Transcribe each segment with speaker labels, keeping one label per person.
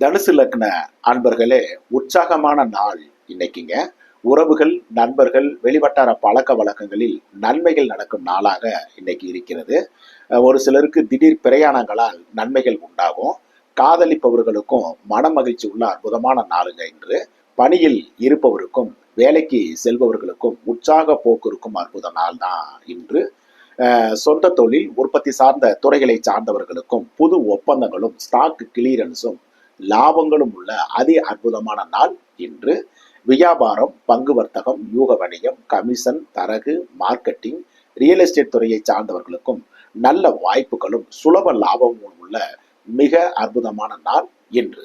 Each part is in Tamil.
Speaker 1: தனுசு லக்ன அன்பர்களே உற்சாகமான நாள் இன்னைக்குங்க. உறவுகள் நண்பர்கள் வெளிவட்டார பழக்க வழக்கங்களில் நன்மைகள் நடக்கும் நாளாக இன்னைக்கு இருக்கிறது. ஒரு சிலருக்கு திடீர் பிரயாணங்களால் நன்மைகள் உண்டாகும். காதலிப்பவர்களுக்கும் மன மகிழ்ச்சி உள்ள அற்புதமான நாளுங்க இன்று. பணியில் இருப்பவருக்கும் வேலைக்கு செல்பவர்களுக்கும் உற்சாக போக்குருக்கும் அற்புத நாள் தான் இன்று. சொந்த தொழில் உற்பத்தி சார்ந்த துறைகளை சார்ந்தவர்களுக்கும் புது ஒப்பந்தங்களும் ஸ்டாக் கிளியரன்ஸும் லாபங்களும் உள்ள அதி அற்புதமான நாள் இன்று. வியாபாரம் பங்கு வர்த்தகம் யூக வணிகம் கமிஷன் தரகு மார்க்கெட்டிங் ரியல் எஸ்டேட் துறையை சார்ந்தவர்களுக்கும் நல்ல வாய்ப்புகளும் சுலப லாபமும் உள்ள மிக அற்புதமான நாள் இன்று.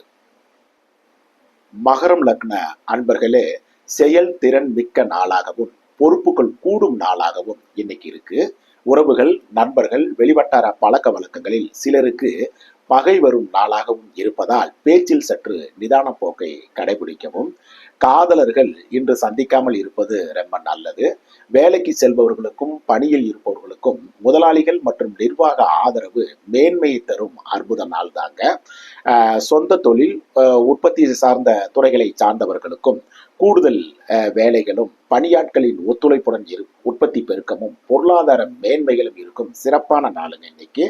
Speaker 1: மகரம் லக்ன அன்பர்களே செயல் திறன் மிக்க நாளாகவும் பொறுப்புகள் கூடும் நாளாகவும் இன்னைக்கு இருக்கு. உறவுகள் நண்பர்கள் வெளிவட்டார பழக்க வழக்கங்களில் சிலருக்கு பகை வரும் நாளாகவும் இருப்பதால் பேச்சில் சற்று நிதான போக்கை கடைபிடிக்கவும். காதலர்கள் இன்று சந்திக்காமல் இருப்பது ரொம்ப நல்லது. வேலைக்கு செல்பவர்களுக்கும் பணியில் இருப்பவர்களுக்கும் முதலாளிகள் மற்றும் நிர்வாக ஆதரவு மேன்மையை தரும் அற்புத நாள் தாங்க. சொந்த தொழில் உற்பத்தி சார்ந்த துறைகளை சார்ந்தவர்களுக்கும் கூடுதல் வேலைகளும் பணியாட்களின் ஒத்துழைப்புடன் இரு உற்பத்தி பெருக்கமும் பொருளாதார மேன்மைகளும் இருக்கும் சிறப்பான நாளுங்க இன்னைக்கு.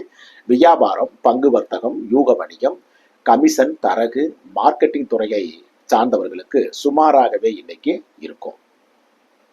Speaker 1: வியாபாரம் பங்கு வர்த்தகம் யூக வணிகம் கமிஷன் தரகு மார்க்கெட்டிங் துறையை சார்ந்தவர்களுக்கு சுமாராகவே இன்னைக்கு இருக்கும்.